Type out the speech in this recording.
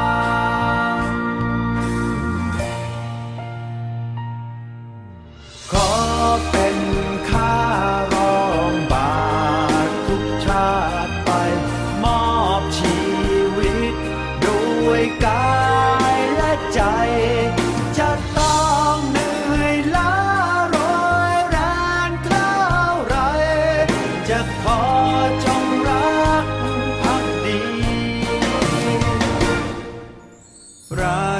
ย